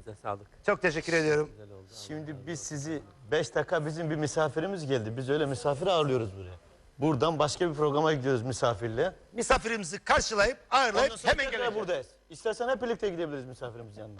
Elinize sağlık. Çok teşekkür ediyorum. Güzel oldu. Şimdi biz sizi 5 dakika bizim bir misafirimiz geldi. Biz öyle misafir ağırlıyoruz buraya. Buradan başka bir programa gidiyoruz misafirle. Misafirimizi karşılayıp ağırlayıp Ondan sonra hemen tekrar geleceğiz. buradayız. İstersen hep birlikte gidebiliriz misafirimizin yanına.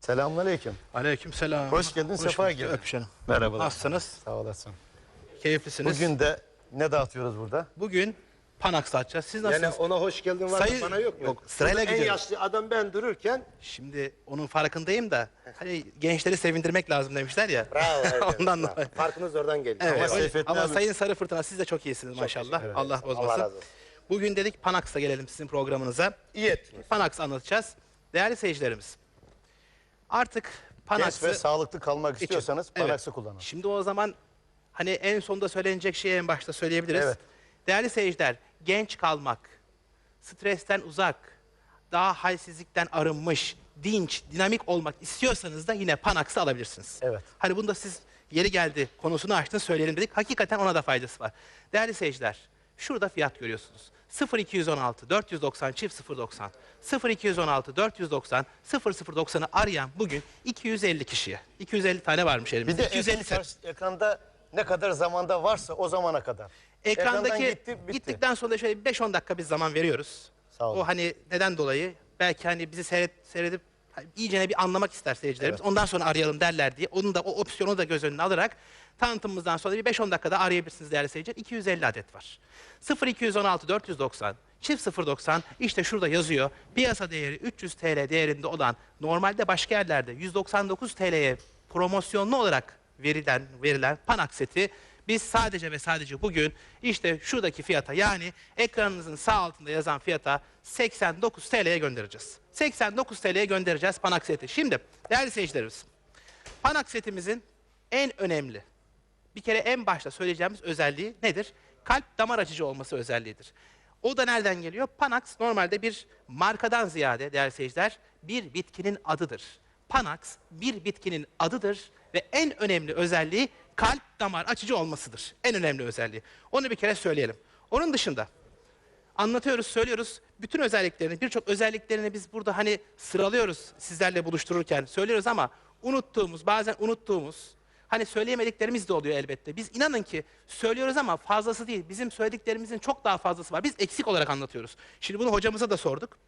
Selamünaleyküm. Aleyküm selam. Hoş geldin, sefa bulduk. geldin. Öpüşelim. Merhabalar. Nasılsınız? Sağ olasın. Keyiflisiniz. Bugün de ne dağıtıyoruz burada? Bugün Panax satacağız. Siz nasılsınız? Yani ona hoş geldin var Sayın- da bana yok mu? Yok, sırayla Burada En gidiyoruz. yaşlı adam ben dururken Şimdi onun farkındayım da hani gençleri sevindirmek lazım demişler ya. bravo. evet, Ondan bravo. dolayı. Farkınız oradan geliyor. Evet. Ama Ama, Seyfettin abi- Sayın Sarı Fırtına siz de çok iyisiniz maşallah. Allah bozmasın. Allah razı olsun. Bugün dedik Panax'a gelelim sizin programınıza. İyi ettiniz. Panax anlatacağız. Değerli seyircilerimiz. Artık Genç ve Panax'ı sağlıklı kalmak için- istiyorsanız Evet. Panax'ı kullanın. Şimdi o zaman hani en sonunda söylenecek şeyi en başta söyleyebiliriz. Evet. Değerli seyirciler, genç kalmak, stresten uzak, daha halsizlikten arınmış, dinç, dinamik olmak istiyorsanız da yine Panax'ı alabilirsiniz. Evet. Hani bunda siz yeri geldi konusunu açtınız söyleyelim dedik. Hakikaten ona da faydası var. Değerli seyirciler, şurada fiyat görüyorsunuz. 0216 490 çift 090 0216 490 0090'ı arayan bugün 250 kişiye. 250 tane varmış Bir elimizde. de 250 ekran ekranda ne kadar zamanda varsa o zamana kadar. Ekrandaki gitti, bitti. gittikten sonra şöyle 5-10 dakika biz zaman veriyoruz. Sağ olun. O hani neden dolayı belki hani bizi seyret, seyredip hani iyicene bir anlamak ister seyircilerimiz. Ondan sonra arayalım derler diye. Onun da o opsiyonu da göz önüne alarak tanıtımımızdan sonra bir 5-10 dakikada arayabilirsiniz değerli seyirciler. 250 adet var. 0216 490 çift 090 işte şurada yazıyor. Piyasa değeri 300 TL değerinde olan normalde başka yerlerde 199 TL'ye promosyonlu olarak verilen verilen Panax seti biz sadece ve sadece bugün işte şuradaki fiyata yani ekranınızın sağ altında yazan fiyata 89 TL'ye göndereceğiz. 89 TL'ye göndereceğiz Panax seti. Şimdi değerli seyircilerimiz Panax setimizin en önemli bir kere en başta söyleyeceğimiz özelliği nedir? Kalp damar açıcı olması özelliğidir. O da nereden geliyor? Panax normalde bir markadan ziyade değerli seyirciler bir bitkinin adıdır. Panax bir bitkinin adıdır ve en önemli özelliği kalp damar açıcı olmasıdır. En önemli özelliği. Onu bir kere söyleyelim. Onun dışında anlatıyoruz, söylüyoruz. Bütün özelliklerini, birçok özelliklerini biz burada hani sıralıyoruz sizlerle buluştururken söylüyoruz ama unuttuğumuz, bazen unuttuğumuz, hani söyleyemediklerimiz de oluyor elbette. Biz inanın ki söylüyoruz ama fazlası değil. Bizim söylediklerimizin çok daha fazlası var. Biz eksik olarak anlatıyoruz. Şimdi bunu hocamıza da sorduk.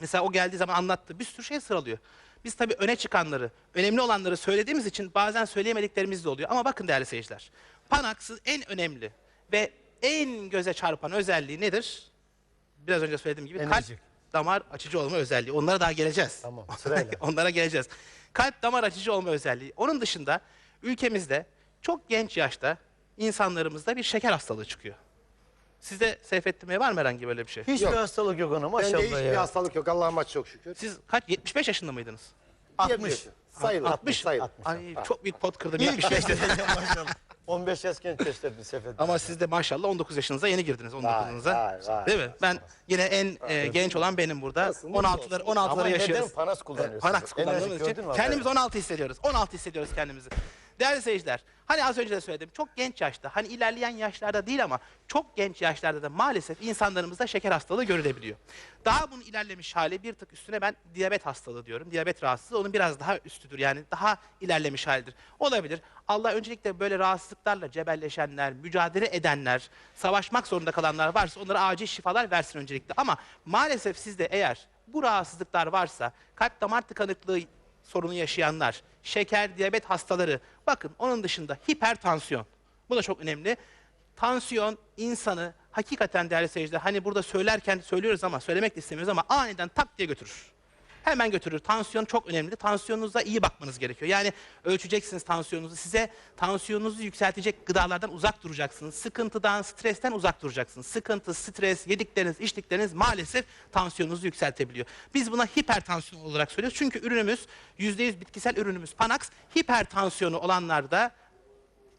Mesela o geldiği zaman anlattı. Bir sürü şey sıralıyor. Biz tabii öne çıkanları, önemli olanları söylediğimiz için bazen söyleyemediklerimiz de oluyor. Ama bakın değerli seyirciler. Panax'ın en önemli ve en göze çarpan özelliği nedir? Biraz önce söylediğim gibi kalp Enerji. damar açıcı olma özelliği. Onlara daha geleceğiz. Tamam, sırayla. Onlara geleceğiz. Kalp damar açıcı olma özelliği. Onun dışında ülkemizde çok genç yaşta insanlarımızda bir şeker hastalığı çıkıyor. Sizde Seyfettin Bey var mı herhangi böyle bir şey? Hiçbir hastalık yok ona maşallah Bende hiçbir ya. hastalık yok Allah'ıma çok şükür. Siz kaç 75 yaşında mıydınız? 60. Sayılır. 60. Sayılır. Ay çok büyük pot kırdım. İlk 75 dedim. maşallah. 15 yaş genç gösterdi Sefet. Ama siz de maşallah 19 yaşınıza yeni girdiniz 19'unuza. vay, vay. Değil mi? Ben yine en e, genç olan benim burada. Nasıl, 16'ları 16'ları Ama yaşıyoruz. neden Panas kullanıyorsunuz? Kullandığımız Enerji için gördün mü? kendimiz 16 hissediyoruz. 16 hissediyoruz kendimizi. Değerli seyirciler, hani az önce de söyledim, çok genç yaşta, hani ilerleyen yaşlarda değil ama çok genç yaşlarda da maalesef insanlarımızda şeker hastalığı görülebiliyor. Daha bunun ilerlemiş hali bir tık üstüne ben diyabet hastalığı diyorum. Diyabet rahatsızlığı onun biraz daha üstüdür yani daha ilerlemiş halidir. Olabilir. Allah öncelikle böyle rahatsızlıklarla cebelleşenler, mücadele edenler, savaşmak zorunda kalanlar varsa onlara acil şifalar versin öncelikle. Ama maalesef sizde eğer bu rahatsızlıklar varsa kalp damar tıkanıklığı sorunu yaşayanlar, şeker, diyabet hastaları, bakın onun dışında hipertansiyon. Bu da çok önemli. Tansiyon insanı hakikaten değerli seyirciler, hani burada söylerken söylüyoruz ama söylemek de istemiyoruz ama aniden tak diye götürür. Hemen götürür. Tansiyon çok önemli. Tansiyonunuza iyi bakmanız gerekiyor. Yani ölçeceksiniz tansiyonunuzu. Size tansiyonunuzu yükseltecek gıdalardan uzak duracaksınız. Sıkıntıdan, stresten uzak duracaksınız. Sıkıntı, stres, yedikleriniz, içtikleriniz maalesef tansiyonunuzu yükseltebiliyor. Biz buna hipertansiyon olarak söylüyoruz. Çünkü ürünümüz %100 bitkisel ürünümüz Panax. Hipertansiyonu olanlarda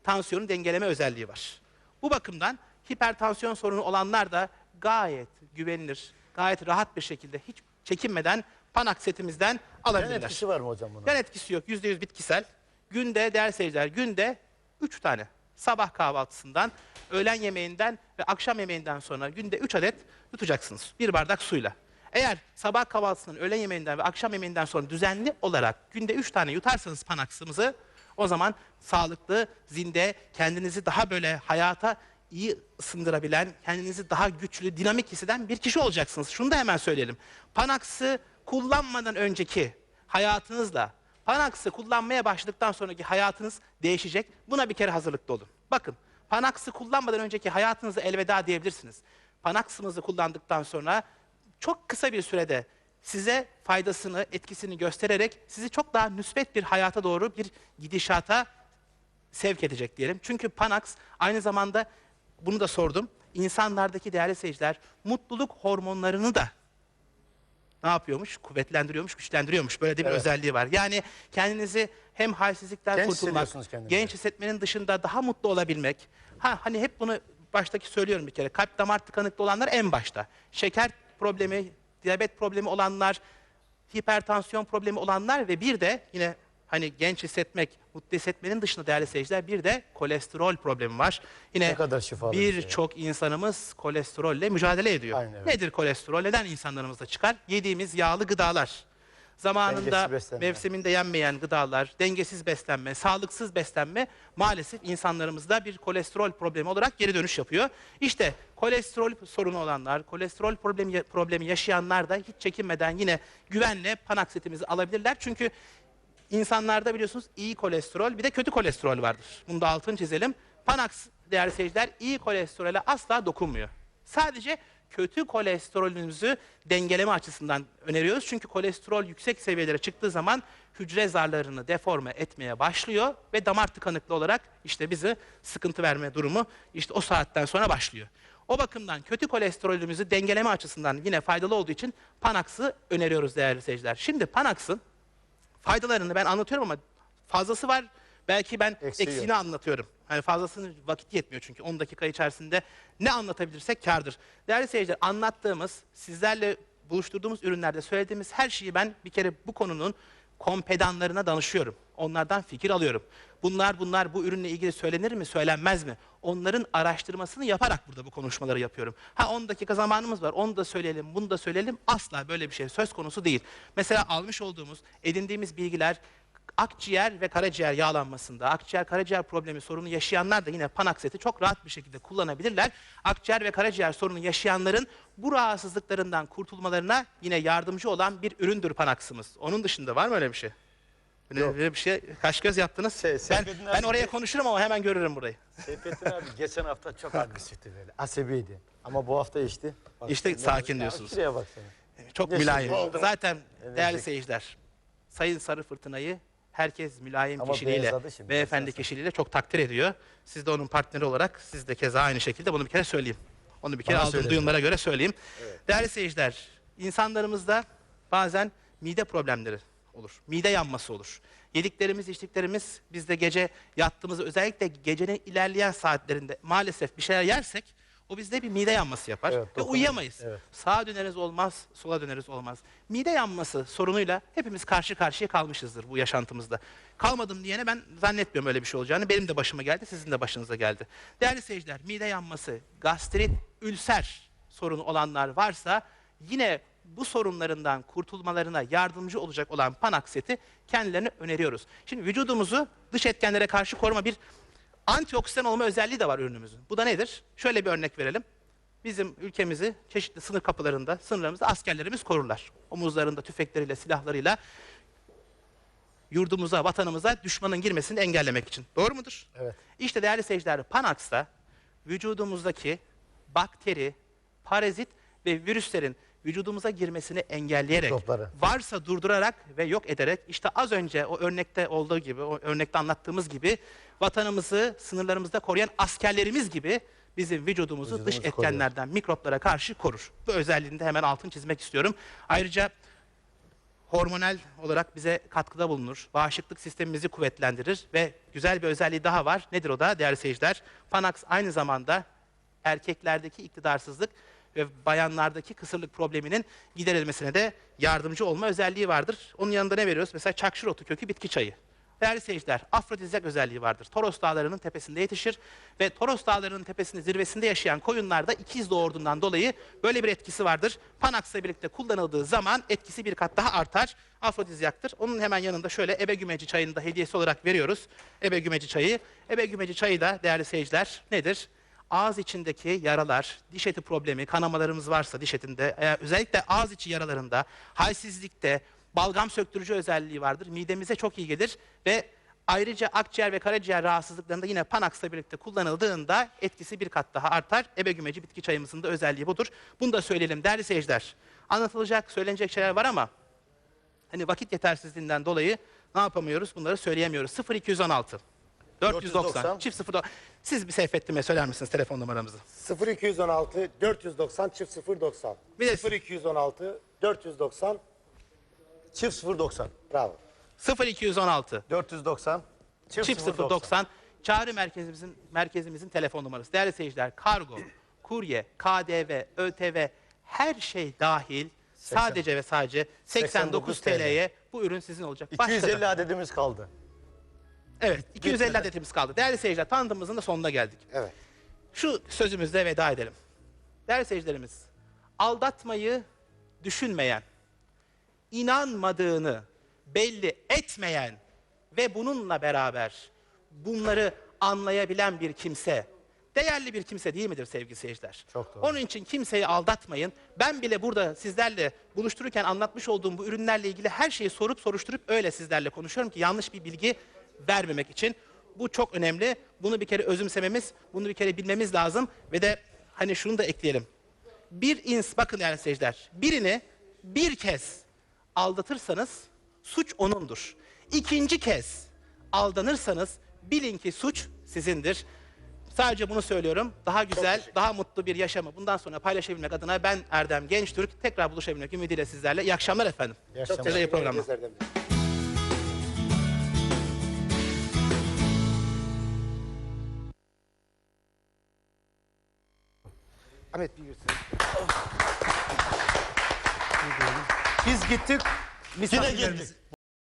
tansiyonu dengeleme özelliği var. Bu bakımdan hipertansiyon sorunu olanlar da gayet güvenilir, gayet rahat bir şekilde hiç çekinmeden Panax setimizden Yan alabilirler. etkisi var mı hocam bunun? Yan etkisi yok. %100 bitkisel. Günde değerli seyirciler günde 3 tane. Sabah kahvaltısından, öğlen yemeğinden ve akşam yemeğinden sonra günde 3 adet yutacaksınız. Bir bardak suyla. Eğer sabah kahvaltısından, öğlen yemeğinden ve akşam yemeğinden sonra düzenli olarak günde 3 tane yutarsanız panaksımızı o zaman sağlıklı, zinde, kendinizi daha böyle hayata iyi ısındırabilen, kendinizi daha güçlü, dinamik hisseden bir kişi olacaksınız. Şunu da hemen söyleyelim. Panaksı kullanmadan önceki hayatınızla Panax'ı kullanmaya başladıktan sonraki hayatınız değişecek. Buna bir kere hazırlıklı olun. Bakın, Panax'ı kullanmadan önceki hayatınıza elveda diyebilirsiniz. Panax'ımızı kullandıktan sonra çok kısa bir sürede size faydasını, etkisini göstererek sizi çok daha müsbet bir hayata doğru bir gidişata sevk edecek diyelim. Çünkü Panax aynı zamanda bunu da sordum. İnsanlardaki değerli seyirciler mutluluk hormonlarını da ne yapıyormuş? Kuvvetlendiriyormuş, güçlendiriyormuş. Böyle de bir özelliği var. Yani kendinizi hem halsizlikten Genç kurtulmak, genç hissetmenin dışında daha mutlu olabilmek. Ha hani hep bunu baştaki söylüyorum bir kere. Kalp damar tıkanıklı olanlar en başta. Şeker problemi, diyabet problemi olanlar, hipertansiyon problemi olanlar ve bir de yine hani genç hissetmek, mutlu hissetmenin dışında değerli seyirciler bir de kolesterol problemi var. Yine Ne kadar şifalı bir şey birçok insanımız kolesterolle mücadele ediyor. Aynen öyle. Nedir kolesterol? Neden insanlarımızda çıkar? Yediğimiz yağlı gıdalar. Zamanında Dengesiz beslenme. mevsiminde yenmeyen gıdalar, dengesiz beslenme, sağlıksız beslenme maalesef insanlarımızda bir kolesterol problemi olarak geri dönüş yapıyor. İşte kolesterol sorunu olanlar, kolesterol problemi, problemi yaşayanlar da hiç çekinmeden yine güvenle panaksetimizi alabilirler. Çünkü İnsanlarda biliyorsunuz iyi kolesterol bir de kötü kolesterol vardır. Bunu da altını çizelim. Panax değerli seyirciler iyi kolesterole asla dokunmuyor. Sadece kötü kolesterolünüzü dengeleme açısından öneriyoruz. Çünkü kolesterol yüksek seviyelere çıktığı zaman hücre zarlarını deforme etmeye başlıyor ve damar tıkanıklı olarak işte bizi sıkıntı verme durumu işte o saatten sonra başlıyor. O bakımdan kötü kolesterolümüzü dengeleme açısından yine faydalı olduğu için Panax'ı öneriyoruz değerli seyirciler. Şimdi Panax'ın faydalarını ben anlatıyorum ama fazlası var. Belki ben Eksiği eksiğini yok. anlatıyorum. Hani fazlasını vakit yetmiyor çünkü 10 dakika içerisinde ne anlatabilirsek kârdır. Değerli seyirciler anlattığımız, sizlerle buluşturduğumuz ürünlerde söylediğimiz her şeyi ben bir kere bu konunun kompedanlarına danışıyorum. Onlardan fikir alıyorum. Bunlar bunlar bu ürünle ilgili söylenir mi, söylenmez mi? Onların araştırmasını yaparak burada bu konuşmaları yapıyorum. Ha 10 dakika zamanımız var. Onu da söyleyelim, bunu da söyleyelim. Asla böyle bir şey söz konusu değil. Mesela almış olduğumuz, edindiğimiz bilgiler akciğer ve karaciğer yağlanmasında, akciğer karaciğer problemi sorunu yaşayanlar da yine Panaxet'i çok rahat bir şekilde kullanabilirler. Akciğer ve karaciğer sorunu yaşayanların bu rahatsızlıklarından kurtulmalarına yine yardımcı olan bir üründür Panax'ımız. Onun dışında var mı öyle bir şey? Öyle, öyle bir şey kaş göz yaptınız. Se- ben, Seyfettin ben abi- oraya konuşurum ama hemen görürüm burayı. Seyfettin abi geçen hafta çok agresifti böyle. Asabiydi. Ama bu hafta içti. Bak, İşte ne- sakin diyorsunuz. Şuraya bak sen. Çok Yaşasın. mülayim. Zaten değerli seyirciler, Sayın Sarı Fırtına'yı herkes mülayim Ama kişiliğiyle, beyefendi baksana. kişiliğiyle çok takdir ediyor. Siz de onun partneri olarak, siz de keza aynı şekilde bunu bir kere söyleyeyim. Onu bir kere Bana aldığım söyledi. duyumlara göre söyleyeyim. Değerli seyirciler, insanlarımızda bazen mide problemleri olur. Mide yanması olur. Yediklerimiz, içtiklerimiz, biz de gece yattığımızda özellikle gecenin ilerleyen saatlerinde maalesef bir şeyler yersek o bizde bir mide yanması yapar Evet, ve uyuyamayız. Evet. Sağa döneriz olmaz, sola döneriz olmaz. Mide yanması sorunuyla hepimiz karşı karşıya kalmışızdır bu yaşantımızda. Kalmadım diyene ben zannetmiyorum öyle bir şey olacağını. Benim de başıma geldi, sizin de başınıza geldi. Değerli seyirciler, mide yanması, gastrit, ülser sorunu olanlar varsa yine bu sorunlarından kurtulmalarına yardımcı olacak olan Panaxet'i kendilerine öneriyoruz. Şimdi vücudumuzu dış etkenlere karşı koruma bir antioksidan olma özelliği de var ürünümüzün. Bu da nedir? Şöyle bir örnek verelim. Bizim ülkemizi çeşitli sınır kapılarında, sınırlarımızda askerlerimiz korurlar. Omuzlarında tüfekleriyle, silahlarıyla yurdumuza, vatanımıza düşmanın girmesini engellemek için. Doğru mudur? Evet. İşte değerli seyirciler, Panax'ta vücudumuzdaki bakteri, parazit ve virüslerin vücudumuza girmesini engelleyerek, Mikropları. varsa durdurarak ve yok ederek işte az önce o örnekte olduğu gibi, o örnekte anlattığımız gibi vatanımızı sınırlarımızda koruyan askerlerimiz gibi bizim vücudumuzu dış Vücudumuzu koruyor. etkenlerden, mikroplara karşı korur. Bu özelliğini de hemen altını çizmek istiyorum. Ayrıca hormonal olarak bize katkıda bulunur. Bağışıklık sistemimizi kuvvetlendirir ve güzel bir özelliği daha var. Nedir o da değerli seyirciler? Panax aynı zamanda erkeklerdeki iktidarsızlık ve bayanlardaki kısırlık probleminin giderilmesine de yardımcı olma özelliği vardır. Onun yanında ne veriyoruz? Mesela çakşır otu kökü bitki çayı. Değerli seyirciler, afrodizyak özelliği vardır. Toros Dağları'nın tepesinde yetişir ve Toros Dağları'nın tepesinde zirvesinde yaşayan koyunlarda ikiz doğurduğundan dolayı böyle bir etkisi vardır. Panax'la birlikte kullanıldığı zaman etkisi bir kat daha artar. Afrodizyaktır. Onun hemen yanında şöyle ebe gümeci çayını da hediyesi olarak veriyoruz. Ebe gümeci çayı. Ebe gümeci çayı da değerli seyirciler nedir? Ağız içindeki yaralar, diş eti problemi, kanamalarımız varsa diş etinde, e, özellikle ağız içi yaralarında, halsizlikte, balgam söktürücü özelliği vardır. Midemize çok iyi gelir ve ayrıca akciğer ve karaciğer rahatsızlıklarında yine Panax'la birlikte kullanıldığında etkisi bir kat daha artar. Ebegümeci bitki çayımızın da özelliği budur. Bunu da söyleyelim değerli seyirciler. Anlatılacak, söylenecek şeyler var ama hani vakit yetersizliğinden dolayı ne yapamıyoruz? Bunları söyleyemiyoruz. 0216 490, 490. çift 0 Siz bir Seyfettin'e söyler misiniz telefon numaramızı? 0216 490 çift 090. Bir de- 0216 490 Çift 090. bravo. 0216 490. Çift, çift 090 çağrı merkezimizin merkezimizin telefon numarası. Değerli seyirciler, kargo, kurye, KDV, ÖTV her şey dahil sadece ve sadece 89 89 TL'ye bu ürün sizin olacak. Başka da- 250 adedimiz kaldı. Evet, 250 Bitmedi. adetimiz kaldı. Değerli seyirciler, tanıtımımızın da sonuna geldik. Evet. Şu sözümüzle veda edelim. Değerli seyircilerimiz, aldatmayı düşünmeyen, inanmadığını belli etmeyen ve bununla beraber bunları anlayabilen bir kimse, değerli bir kimse değil midir sevgili seyirciler? Çok doğru. Onun için kimseyi aldatmayın. Ben bile burada sizlerle buluştururken anlatmış olduğum bu ürünlerle ilgili her şeyi sorup soruşturup öyle sizlerle konuşuyorum ki yanlış bir bilgi vermemek için. Bu çok önemli. Bunu bir kere özümsememiz, bunu bir kere bilmemiz lazım ve de hani şunu da ekleyelim. Bir ins bakın yani seyirciler. Birini bir kez aldatırsanız suç onundur. İkinci kez aldanırsanız bilin ki suç sizindir. Sadece bunu söylüyorum. Daha güzel, daha mutlu bir yaşamı bundan sonra paylaşabilmek adına ben Erdem Gençtürk tekrar buluşabilmek ümidiyle sizlerle. İyi akşamlar efendim. İyi akşamlar. Çok Size iyi programlar. Ahmet bir. Biz gittik. Yine geldik.